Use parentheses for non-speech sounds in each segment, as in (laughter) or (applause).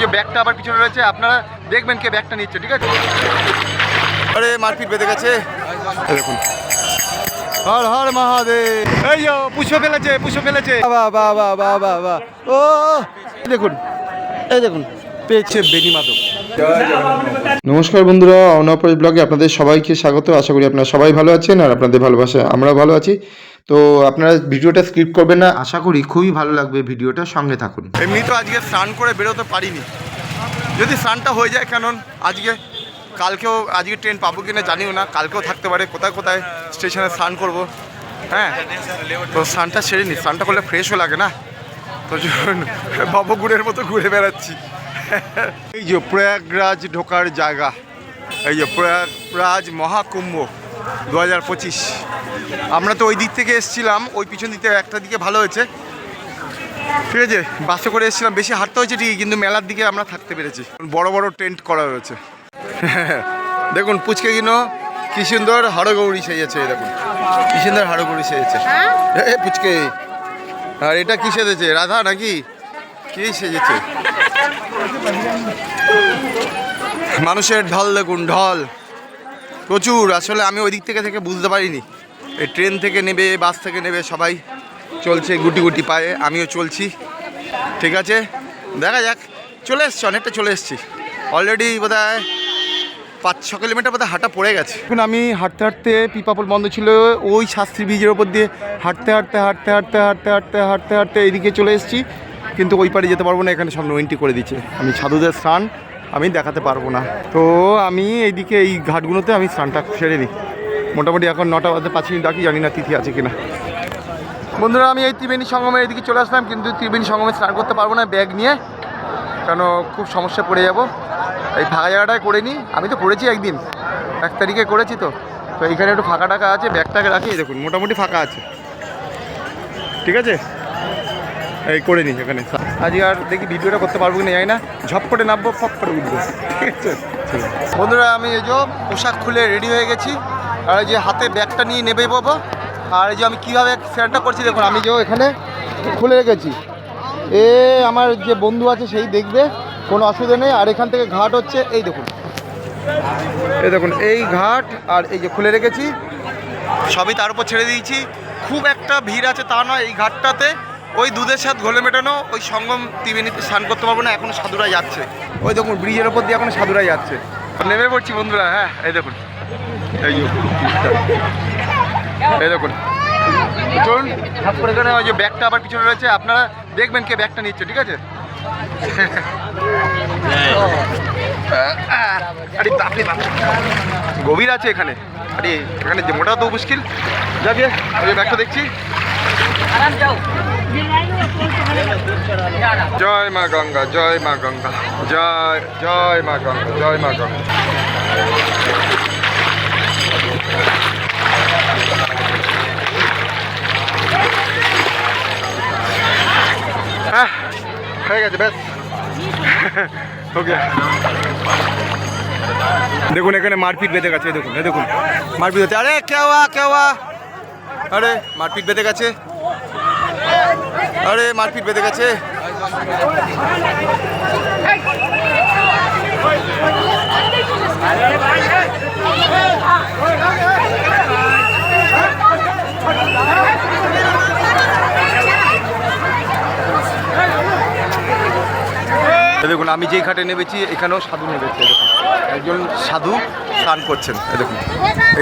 যে ব্যাগটা আবার পিছনে রয়েছে আপনারা দেখবেন কে ব্যাগটা নিচ্ছে ঠিক আছে? আরে মারপিট বেঁধে গেছে। দেখুন। হর হর মহাদেব। এই যো পুষ্প ফেলেছে পুষ্প ফেলেছে। বাবা বাবা বাবা বাবা ও দেখুন এই দেখুন পেয়েছে বেনি মাদক। নমস্কার বন্ধুরা অনপরেশ ব্লগে আপনাদের সবাইকে স্বাগত। আশা করি আপনারা সবাই ভালো আছেন আর আপনাদের ভালোবাসা আমরা ভালো আছি। তো আপনারা ভিডিওটা স্কিপ করবেন না। আশা করি খুবই ভালো লাগবে ভিডিওটা। সঙ্গে থাকুন। এমনি তো আজকে স্নান করে বেরোতে পারিনি। যদি স্নানটা হয়ে যায় কারণ আজকে কালকেও আজকে ট্রেন পাবো কিনা জানিও না। কালকেও থাকতে পারে। কোথায় কোথায় স্টেশনে স্নান করব। হ্যাঁ? তো স্নানটা সেরে নি। স্নানটা করলে ফ্রেশও লাগে না? তো জন্য ভবগুড়ের মতো ঘুরে বেড়াচ্ছি। এই যে প্রয়াগরাজ ঢোকার জায়গা। এই যে প্রয়াগরাজ মহাকুম্ভ। দু হাজার পঁচিশ। আমরা তো ওই দিক থেকে এসেছিলাম ওই পিছন দিক থেকে একটা দিকে ভালো হয়েছে। ঠিক আছে বাসে করে এসেছিলাম বেশি হাঁটতে হয়েছে ঠিকই কিন্তু মেলার দিকে আমরা থাকতে পেরেছি। বড় বড় টেন্ট করা রয়েছে (laughs) দেখুন পুচকে কিনো কি সুন্দর হাড়গৌড়ি সেজেছে দেখুন। কি সুন্দর হাড়গৌড়ি সেজেছে। এ পুচকে আর এটা কি সেজেছে রাধা নাকি? কি সেজেছে? মানুষের ঢল দেখুন ঢল। প্রচুর, আসলে আমি ওই দিক থেকে থেকে বুঝতে পারিনি। এই ট্রেন থেকে নেবে, বাস থেকে নেবে, সবাই চলছে গুটি গুটি পায়ে, আমিও চলছি। ঠিক আছে? দেখা যাক, চলে এসছি, অনেকটা চলে এসছি। অলরেডি বোধ হয় পাঁচ, ছ কিলোমিটার বোধহয় হাঁটা পড়ে গেছে। এখন আমি হাঁটতে হাঁটতে পিপাপল বন্ধ ছিল, ওই শাস্ত্রী ব্রিজের ওপর দিয়ে হাঁটতে হাঁটতে হাঁটতে হাঁটতে হাঁটতে হাঁটতে হাঁটতে হাঁটতে এইদিকে চলে এসেছি। কিন্তু ওই পারে যেতে পারব না, এখানে সব নোয়েন্টি করে দিচ্ছে। আমি সাধুদের স্নান আমি দেখাতে পারব না। তো আমি এইদিকে এই ঘাটগুলোতে আমি স্নানটা সেরে নিই। মোটামুটি এখন নটা বাজে পাঁচ মিনিট ডাকি জানি না তিথি আছে কিনা। বন্ধুরা, আমি এই ত্রিবেণী সঙ্গমের এদিকে চলে আসলাম, কিন্তু ত্রিবেণী সঙ্গমে স্নান করতে পারব না ব্যাগ নিয়ে, কেন খুব সমস্যা পড়ে যাব। এই ফাঁকা জায়গাটায় করে নিই। আমি তো করেছি একদিন, এক তারিখে করেছি তো। তো এইখানে একটু ফাঁকা টাকা আছে, ব্যাগটাকে রাখি। দেখুন, মোটামুটি ফাঁকা আছে। ঠিক আছে? করে নিই এখানে। আজকে আর দেখি ভিডিওটা করতে পারব কি না জানি না। ঝপ করে নামবো ফপ করে উঠবো। ঠিক আছে বন্ধুরা আমি এই যে পোশাক খুলে রেডি হয়ে গেছি। আর এই যে হাতে ব্যাগটা নিয়ে নেবে বাবো। আর এই যে আমি কীভাবে স্যারটা করছি দেখুন আমি যে এখানে খুলে রেখেছি। এ আমার যে বন্ধু আছে সেই দেখবে কোনো অসুবিধা নেই। আর এখান থেকে ঘাট হচ্ছে এই দেখুন। এই দেখুন এই ঘাট আর এই যে খুলে রেখেছি। সবই তার উপর ছেড়ে দিয়েছি। খুব একটা ভিড় আছে তা নয় এই ঘাটটাতে। ওই দুধের সাথে ঘোলে মেটানো, ওই সঙ্গম ত্রিবেণীতে স্নান করতে পারব না, এখন সাধুরা যাচ্ছে। ওই দেখুন, ব্রিজের ওপর দিয়ে এখন সাধুরা যাচ্ছে। নেমে পড়ছি বন্ধুরা হ্যাঁ এই দেখুন। এই দেখুন। চলুন করে ওই যে ব্যাগটা আবার পিছনে রয়েছে, আপনারা দেখবেন কে ব্যাগটা নিচ্ছে, ঠিক আছে? আরে গভীর আছে এখানে। আরে, এখানে যে মোটা তো মুশকিল। যাকে ওই ব্যাগটা দেখছি। জয় মা গঙ্গা, জয় মা গঙ্গা, জয় জয় মা গঙ্গা, জয় মা গঙ্গা। হ্যাঁ হয়ে গেছে ব্যাস ওকে দেখুন, এখানে মারপিট বেঁধে গেছে, দেখুন দেখুন। মারপিট হচ্ছে, আরে কেওয়া কেওয়া আরে, মারপিট বেঁধে গেছে। আরে মারপিট বেঁধে গেছে দেখুন, আমি যেই ঘাটে নেমেছি, এখানেও সাধু নেমেছে একজন সাধু স্নান করছেন দেখুন।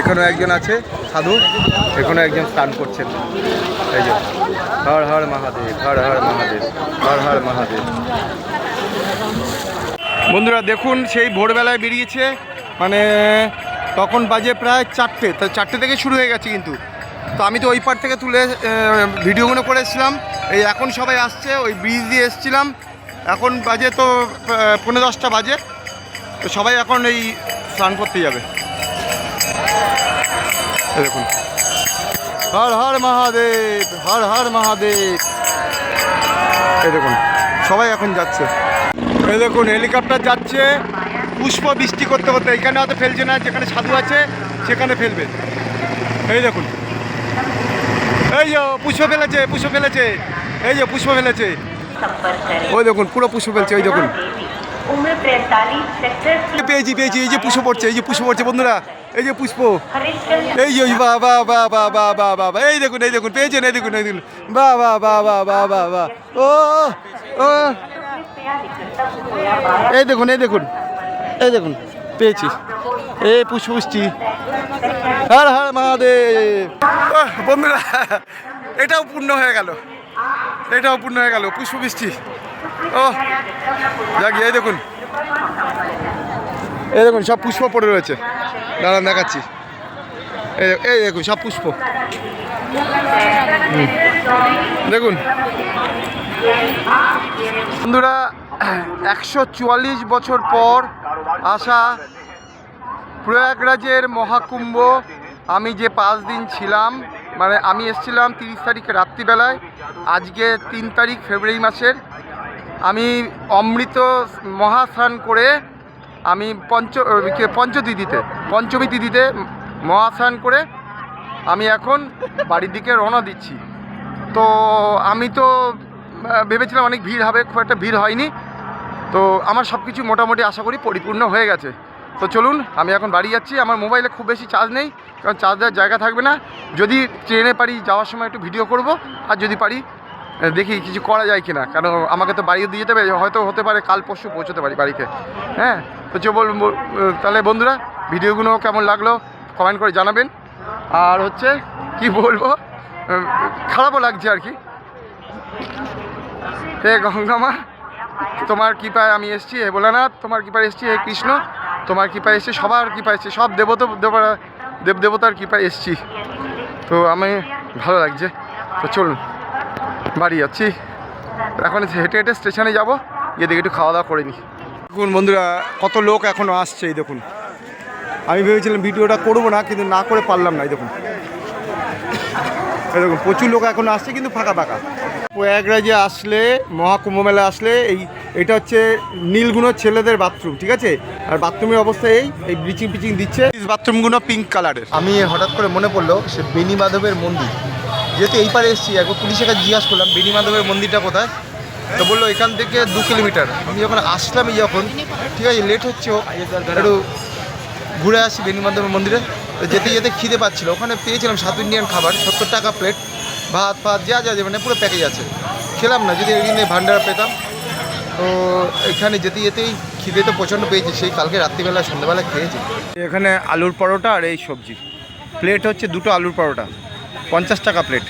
এখানেও একজন আছে সাধু, এখানেও একজন স্নান করছেন। এই যে, হর হর মহাদেব, হর হর মহাদেব, হর হর মহাদেব। বন্ধুরা, দেখুন, সেই ভোরবেলায় বেরিয়েছে মানে তখন বাজে প্রায় চারটে, তো চারটে থেকে শুরু হয়ে গেছে কিন্তু। তো আমি তো ওই পার থেকে তুলে ভিডিওগুলো করে এসেছিলাম। এই এখন সবাই আসছে, ওই ব্রিজ দিয়ে এসেছিলাম। এখন বাজে তো পনেরো দশটা বাজে। তো সবাই এখন এই স্নান করতে যাবে। দেখুন। হর হর মহাদেব, হর হর মহাদেব। এই দেখুন, সবাই এখন যাচ্ছে। এই দেখুন, হেলিকপ্টার যাচ্ছে। পুষ্প বৃষ্টি করতে করতে, এখানে হয়তো ফেলছে না, যেখানে সাধু আছে, সেখানে ফেলবে। এই দেখুন। এই যে পুষ্প ফেলেছে পুষ্প ফেলেছে। এই যে পুষ্প ফেলেছে। ওই দেখুন পুরো পুষ্প ফেলছে ওই দেখুন उम्र पैंतालीस सेक्टर পেয়েছি পেয়েছি এই যে পুষ্প পড়ছে এই যে পুষ্প পড়ছে বন্ধুরা এই যে পুষ্প हरिश्चंद्र এই যে বা বা বা বা বা বা বা বা এই দেখুন এই দেখুন পেয়েছেন এই দেখুন এই দেখুন বা বা বা বা বা বা বা ও ও এই দেখুন এই দেখুন এই দেখুন পেয়েছি এই পুষ্প পুষ্টি হর হর মহাদেব আহ, বন্ধুরা এটাও পূর্ণ হয়ে গেল এটাও পূর্ণ হয়ে গেল, পুষ্প বৃষ্টি। ও, যাক, এই দেখুন। এই দেখুন, সব পুষ্প পড়ে রয়েছে। দাঁড়ান, দেখাচ্ছি। এই এই দেখুন, সব পুষ্প। দেখুন। বন্ধুরা, একশো চুয়াল্লিশ বছর পর আসা প্রয়াগরাজের মহাকুম্ভ, আমি যে পাঁচ দিন ছিলাম মানে আমি এসেছিলাম তিরিশ তারিখ রাত্রিবেলায়। আজকে তিন তারিখ ফেব্রুয়ারি মাসের। আমি অমৃত মহাস্নান করে আমি পঞ্চ পঞ্চতিথিতে পঞ্চমী তিথিতে মহাস্নান করে আমি এখন বাড়ির দিকে রওনা দিচ্ছি। তো আমি তো ভেবেছিলাম অনেক ভিড় হবে, খুব একটা ভিড় হয়নি। তো আমার সব কিছু মোটামুটি আশা করি পরিপূর্ণ হয়ে গেছে। তো চলুন, আমি এখন বাড়ি যাচ্ছি। আমার মোবাইলে খুব বেশি চার্জ নেই, কারণ চার্জ দেওয়ার জায়গা থাকবে না। যদি ট্রেনে পারি, যাওয়ার সময় একটু ভিডিও করব। আর যদি পারি দেখি কিছু করা যায় কিনা। কারণ আমাকে তো বাড়িও দিয়ে যেতে হবে, হয়তো হতে পারে কাল পরশু পৌঁছতে পারি বাড়িতে। হ্যাঁ তো চো, বল- তাহলে বন্ধুরা ভিডিওগুলো কেমন লাগল কমেন্ট করে জানাবেন। আর হচ্ছে, কি বলব খারাপও লাগছে আর কি। হে গঙ্গামা, তোমার কৃপায় আমি এসেছি, হে ভোলানাথ, তোমার কৃপায় এসেছি, হে কৃষ্ণ। তোমার কৃপায় এসেছি, সবার কৃপায় এসেছি, সব দেবতা দেবতা দেব দেবতার কৃপায় এসেছি। তো আমি ভালো লাগছে। তো চলুন, বাড়ি যাচ্ছি। এখন হেঁটে হেঁটে স্টেশনে যাব, গিয়ে দেখে একটু খাওয়া দাওয়া করে নিই দেখুন বন্ধুরা, কত লোক এখনও আসছে, এই দেখুন। আমি ভেবেছিলাম ভিডিওটা করব না, কিন্তু না করে পারলাম না, এই দেখুন। এই দেখুন, প্রচুর লোক এখন আসছে, কিন্তু ফাঁকা ফাঁকা। প্রয়াগরাজে আসলে মহাকুম্ভ মেলা আসলে এই এটা হচ্ছে নীলগুনো ছেলেদের বাথরুম ঠিক আছে? আর বাথরুমের অবস্থা এই এই ব্লিচিং পিচিং দিচ্ছে। বাথরুমগুলো পিঙ্ক কালারের আমি হঠাৎ করে মনে পড়ল সে বেনি মাধবের মন্দির। যেহেতু এই পারে এসেছি একবার পুলিশের কাছে জিজ্ঞাসা করলাম বেনি মাধবের মন্দিরটা কোথায়? তো বলল এখান থেকে দু কিলোমিটার। আমি যখন আসলামই যখন ঠিক আছে লেট হচ্ছে একটু ঘুরে আসি বেনি মাধবের মন্দিরে। তো যেতে যেতে খিদে পাচ্ছিলো। ওখানে পেয়েছিলাম সাউথ ইন্ডিয়ান খাবার সত্তর টাকা প্লেট ভাত ফাত যা যা মানে পুরো প্যাকেজ আছে। খেলাম না যদি এখানে ভান্ডারা পেতাম। তো এখানে যেতে যেতেই খিদে তো প্রচণ্ড পেয়েছি সেই কালকে রাত্রিবেলা সন্ধ্যাবেলা খেয়েছি। এখানে আলুর পরোটা আর এই সবজি। প্লেট হচ্ছে দুটো আলুর পরোটা পঞ্চাশ টাকা প্লেট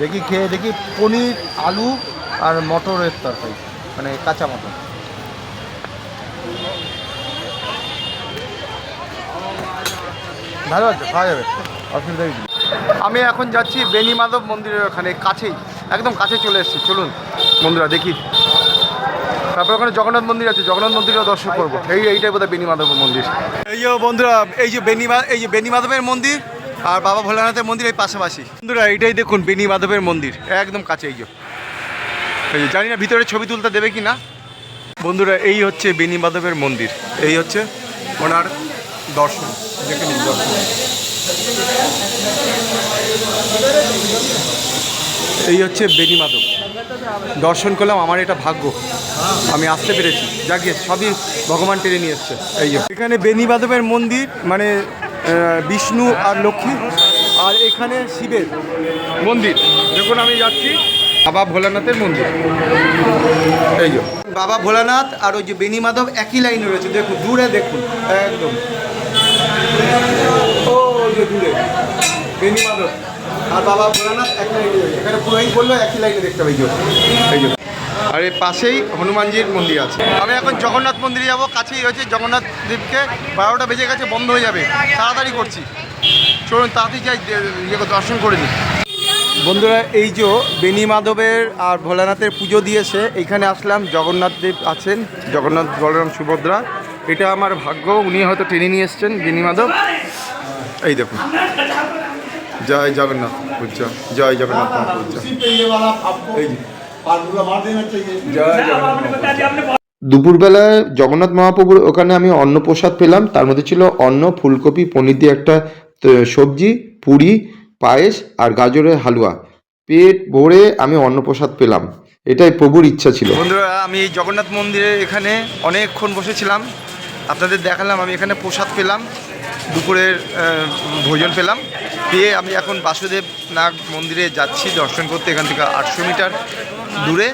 দেখি খেয়ে দেখি পনির আলু আর মটরের তরকারি মানে কাঁচা মটর। ভালো আছে খাওয়া যাবে। অসুবিধা। আমি এখন যাচ্ছি বেনি মাধব মন্দিরের ওখানে কাছেই একদম কাছে চলে এসেছি। চলুন বন্ধুরা দেখি। তারপর ওখানে জগন্নাথ মন্দির আছে জগন্নাথ মন্দিরও দর্শন করব। এই এইটাই বোধহয় বেনি মাধবের মন্দির। এই যে বন্ধুরা এই যে বেনি এই যে বেনি মাধবের মন্দির আর বাবা ভোলানাথের মন্দির এই পাশাপাশি। বন্ধুরা এইটাই দেখুন বেনি মাধবের মন্দির। একদম কাছে এই যে। এই জানি না ভিতরে ছবি তুলতে দেবে কি না। বন্ধুরা এই হচ্ছে বেনি মাধবের মন্দির। এই হচ্ছে ওনার দর্শন। দেখে নিন দর্শন। এই হচ্ছে বেনি মাধব। দর্শন করলাম, আমার এটা ভাগ্য। আমি আসতে পেরেছি। যাকে সবই ভগবান টেনে নিয়ে এসছে। এই এখানে বেনি মাধবের মন্দির মানে বিষ্ণু আর লক্ষ্মী, আর এখানে শিবের মন্দির। দেখুন, আমি যাচ্ছি বাবা ভোলানাথের মন্দির। এই বাবা ভোলানাথ আর ওই যে বেনি মাধব একই লাইনে রয়েছে। দেখুন, দূরে দেখুন। একদম। যে দূরে। বেনি মাধব আর বাবা ভোলানাথ, এক লাইনে এখানে পুরোহিত বলল, একই লাইনে দেখতে হবে, এই আর এর পাশেই হনুমানজির মন্দির আছে। আমি এখন জগন্নাথ মন্দিরে যাব, কাছেই রয়েছে জগন্নাথ দেবকে বারোটা বেজে গেছে, বন্ধ হয়ে যাবে। তাড়াতাড়ি করছি। চলুন, তাড়াতাড়ি যাই ইয়ে দর্শন করে নিই। বন্ধুরা, এই যে বেনি মাধবের আর ভোলানাথের পুজো দিয়েছে, এখানে আসলাম। জগন্নাথ দেব আছেন, জগন্নাথ বলরাম সুভদ্রা। এটা আমার ভাগ্য, উনি হয়তো টেনে নিয়ে এসছেন, বেনি মাধব। এই দেখুন। জয় জগন্নাথ পূজা জয় জগন্নাথ পূজা। জয় জগন্নাথ। দুপুরবেলায় জগন্নাথ মহাপ্রভুর ওখানে আমি অন্ন প্রসাদ পেলাম। তার মধ্যে ছিল অন্ন ফুলকপি পনির দিয়ে একটা সবজি পুরি পায়েস আর গাজরের হালুয়া। পেট ভরে আমি অন্নপ্রসাদ পেলাম। এটাই প্রভুর ইচ্ছা ছিল। বন্ধুরা আমি এই জগন্নাথ মন্দিরে এখানে অনেকক্ষণ বসেছিলাম। আপনাদের দেখালাম আমি এখানে প্রসাদ পেলাম। দুপুরের ভোজন পেলাম। পেয়ে আমি এখন বাসুদেব নাগ মন্দিরে যাচ্ছি, দর্শন করতে। এখান থেকে আটশো মিটার দূরে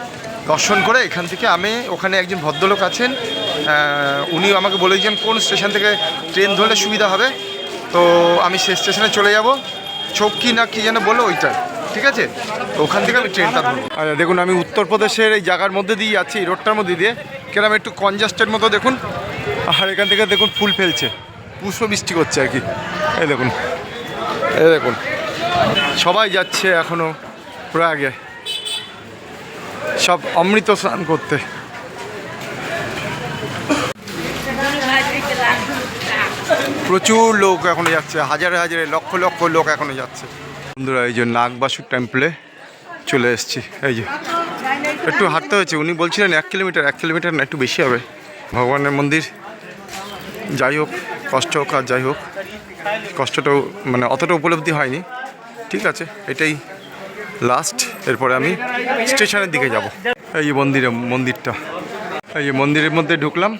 দর্শন করে এখান থেকে আমি, ওখানে একজন ভদ্রলোক আছেন উনি আমাকে বলেছেন কোন স্টেশন থেকে ট্রেন ধরলে সুবিধা হবে। তো আমি সে স্টেশনে চলে যাব। চৌকি না কি যেন বলো ওইটা, ঠিক আছে? তো ওখান থেকে আমি ট্রেনটা ধরবো। আচ্ছা দেখুন, আমি উত্তরপ্রদেশের এই জায়গার মধ্যে দিয়ে যাচ্ছি রোডটার মধ্যে দিয়ে। কেরাম একটু কনজাস্টেড মতো দেখুন। আর এখান থেকে দেখুন, ফুল ফেলছে। পুষ্প বৃষ্টি করছে আর কি। এই দেখুন। এই দেখুন। সবাই যাচ্ছে এখনও প্রয়াগে সব অমৃত স্নান করতে। প্রচুর লোক এখনও যাচ্ছে। হাজারে হাজারে, লক্ষ লক্ষ লোক এখনও যাচ্ছে। বন্ধুরা, এই যে নাগবাসুর টেম্পলে চলে এসেছি। এই যে, একটু হাঁটতে হয়েছে। উনি বলছিলেন এক কিলোমিটার এক কিলোমিটার না, একটু বেশি হবে। ভগবানের মন্দির। যাই হোক। কষ্ট হোক আর যাই হোক, কষ্টটাও মানে অতটা উপলব্ধি হয়নি। ঠিক আছে, এটাই লাস্ট এরপরে আমি স্টেশনের দিকে যাব। এই মন্দিরে, মন্দিরটা। এই মন্দিরের মধ্যে ঢুকলাম।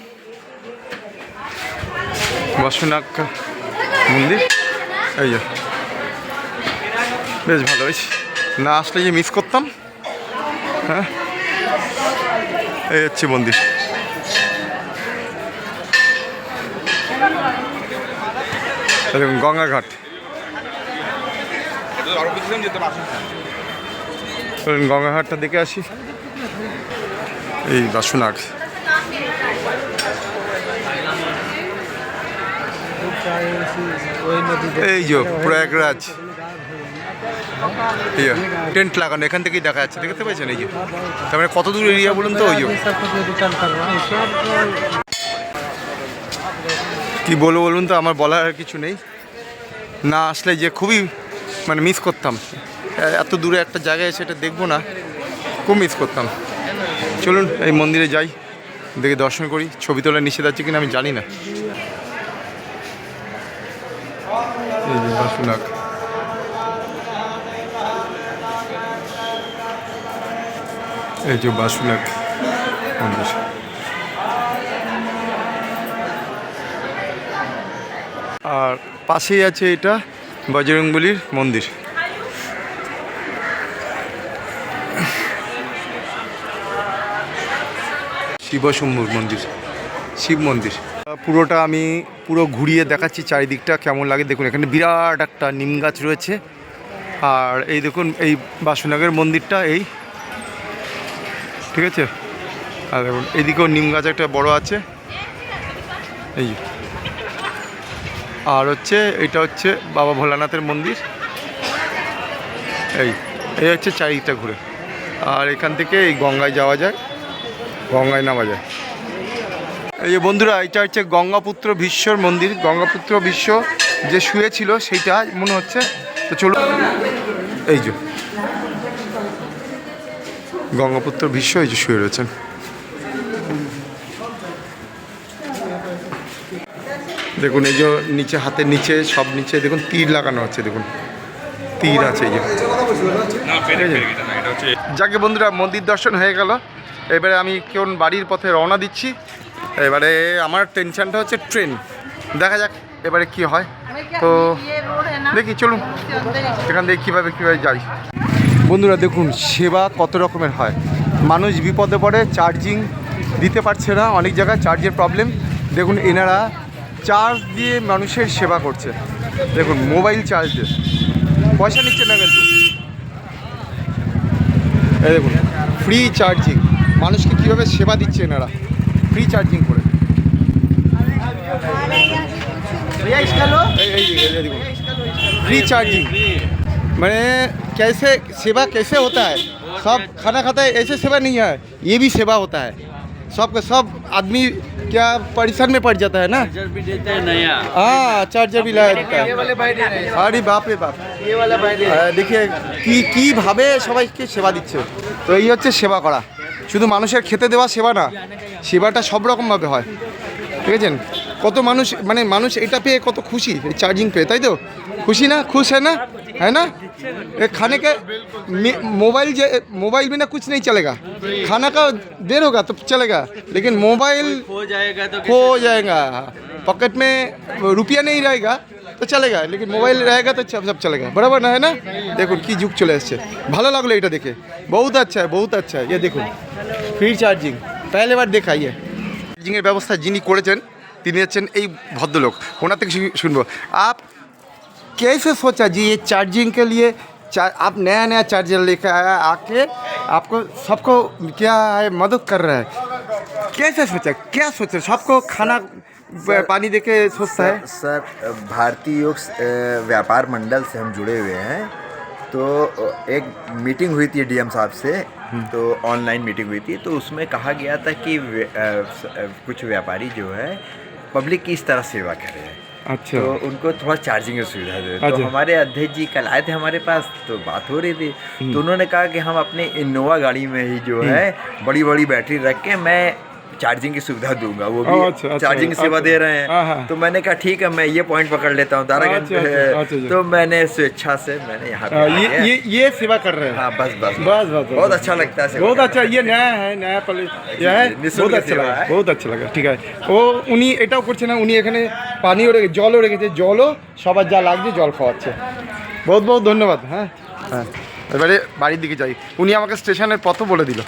বসুনাগ মন্দির। এই যে। বেশ ভালো হয়েছে না আসলে যে মিস করতাম হ্যাঁ? এই হচ্ছে মন্দির এই দেখুন গঙ্গাঘাট। গঙ্গাঘাটটা দেখে আসি। এই বাসুনাগ এই যে প্রয়াগরাজ। টেন্ট লাগানো, এখান থেকেই দেখা যাচ্ছে। দেখতে পাচ্ছেন এই যে। মানে কত দূর এরিয়া বলুন তো? ওই যে। কি বলব বলুন তো? আমার বলার আর কিছু নেই। না আসলে যে খুবই মানে মিস করতাম। এত দূরে একটা জায়গায় সেটা দেখব না, খুব মিস করতাম। চলুন, এই মন্দিরে যাই। দেখে দর্শন করি। ছবি তোলা নিষেধ আছে কিনা আমি জানি না। এই যে বাসুনাগ এই যে বাসুনাগ আর পাশেই আছে এটা বজরংবলির মন্দির। শিবশম্ভুর মন্দির, শিব মন্দির। পুরোটা আমি পুরো ঘুরিয়ে দেখাচ্ছি চারিদিকটা কেমন লাগে। দেখুন, এখানে বিরাট একটা নিম গাছ রয়েছে। আর এই দেখুন, এই বাসুনাগের মন্দিরটা এই। ঠিক আছে? আর দেখুন এইদিকেও নিম গাছ একটা বড় আছে। এই। আর হচ্ছে এটা হচ্ছে বাবা ভোলানাথের মন্দির। এই এই হচ্ছে চারিদিকটা ঘুরে। আর এখান থেকে এই গঙ্গায় যাওয়া যায়, গঙ্গায় নামা যায়। এই যে বন্ধুরা, এটা হচ্ছে গঙ্গাপুত্র বিশ্বর মন্দির। গঙ্গাপুত্র বিশ্ব যে শুয়েছিল সেইটা মনে হচ্ছে। তো চলো এই যে গঙ্গাপুত্র বিশ্ব এই যে শুয়ে রয়েছেন। দেখুন এই যে নিচে হাতের নিচে সব নিচে দেখুন তীর লাগানো আছে দেখুন। তীর আছে এই যে। যাকে বন্ধুরা মন্দির দর্শন হয়ে গেল। এবারে আমি কোন বাড়ির পথে রওনা দিচ্ছি। এবারে আমার টেনশনটা হচ্ছে ট্রেন। দেখা যাক এবারে কি হয়। তো দেখি চলুন। এখান থেকে কীভাবে কীভাবে যাই। বন্ধুরা দেখুন সেবা কত রকমের হয়। মানুষ বিপদে পড়ে চার্জিং দিতে পারছে না। অনেক জায়গায় চার্জের প্রবলেম দেখুন এনারা চার্জ দিয়ে মানুষের সেবা করছে দেখুন মোবাইল চার্জ দিয়ে পয়সা নিচ্ছে না কিন্তু এই দেখুন ফ্রি চার্জিং মানুষকে কীভাবে সেবা দিচ্ছে এনারা ফ্রি চার্জিং করে এই- এই- এই- এই দেখুন फ्री चार्जिंग मैंने कैसे सेवा कैसे होता है सब खाना खाता है ऐसे सेवा नहीं है ये भी सेवा होता है सब का सब आदमी क्या परेशान में पड़ जाता है ना चार्जर भी देते हैं नया हाँ चार्जर भी लगा देता है আরে বাপ রে বাপ আহ, দেখে কি কীভাবে সবাইকে সেবা দিচ্ছে তো এই হচ্ছে সেবা করা শুধু মানুষের খেতে দেওয়া সেবা না সেবাটা সব রকমভাবে হয় ঠিক আছে কত মানুষ মানে মানুষ এটা পেয়ে কত খুশি এই চার্জিং পেয়ে তাই তো খুশি না খুশ হ্যাঁ না है ना ये खाने के मी- मोबाइल जे मोबाइल बिना कुछ नहीं चलेगा खाना का देर होगा तो चलेगा लेकिन मोबाइल हो जाएगा तो खो जाएगा पॉकेट में रुपया नहीं रहेगा তো চলেগা লেকিন মোবাইল रहेगा तो सब सब चलेगा बराबर ना है ना দেখুন কি যুগ চলে এসছে ভালো লাগলো এটা দেখে বহুত আচ্ছা বহুত আচ্ছা ये দেখুন ফ্রি চার্জিং পহলে বার দেখা ইয়ে চার্জিংয়ের ব্যবস্থা যিনি করেছেন তিনি হচ্ছেন এই ভদ্রলোক ওনার থেকে শু- শুনবো আপ कैसे सोचा जी ये चार्जिंग के लिए? चार आप नया नया चार्जर लेकर आया आके आपको सबको क्या है मदद कर रहा है। कैसे सोचा? क्या सोचा? सबको खाना प- पानी दे के सोचता है? सर भारतीय योग व्यापार मंडल से हम जुड़े हुए हैं। तो एक मीटिंग हुई थी डीएम साहब से तो ऑनलाइन मीटिंग हुई थी तो उसमें कहा गया था कि वे- अ, कुछ व्यापारी जो है पब्लिक की इस तरह सेवा करें अच्छा तो उनको थोड़ा चार्जिंग की सुविधा दे अच्छा। तो अच्छा। हमारे अध्यक्ष जी कल आए थे हमारे पास तो बात हो रही थी तो उन्होंने कहा कि हम अपने इनोवा गाड़ी में ही जो है बड़ी बड़ी बैटरी रख के मैं चार्जिंग की सुविधा दूंगा वो अच्छा, भी अच्छा, चार्जिंग की सेवा अच्छा। दे रहे हाँ, हाँ। हैं तो मैंने कहा ठीक है मैं ये पॉइंट पकड़ लेता हूँ दारागंज अच्छा, अच्छा, अच्छा, अच्छा। तो मैंने स्वेच्छा से मैंने यहाँ पे आ, ये आके- ये ये सेवा कर रहे हैं हाँ बस बस बस बस बहुत अच्छा लगता है सेवा बहुत करना। अच्छा ये नया है नया पल यह है নিঃশুল্ক बहुत अच्छा সেবা लगा है। बहुत अच्छा लगा ঠিক আছে ও উনি এটাও করছে না উনি এখানে পানিও রেখে জলও রেখেছে জলও সবার যা লাগছে জল খাওয়াচ্ছে বহুত বহুত ধন্যবাদ হ্যাঁ হ্যাঁ এবারে বাড়ির দিকে যাই উনি আমাকে স্টেশনের পথও বলে দিল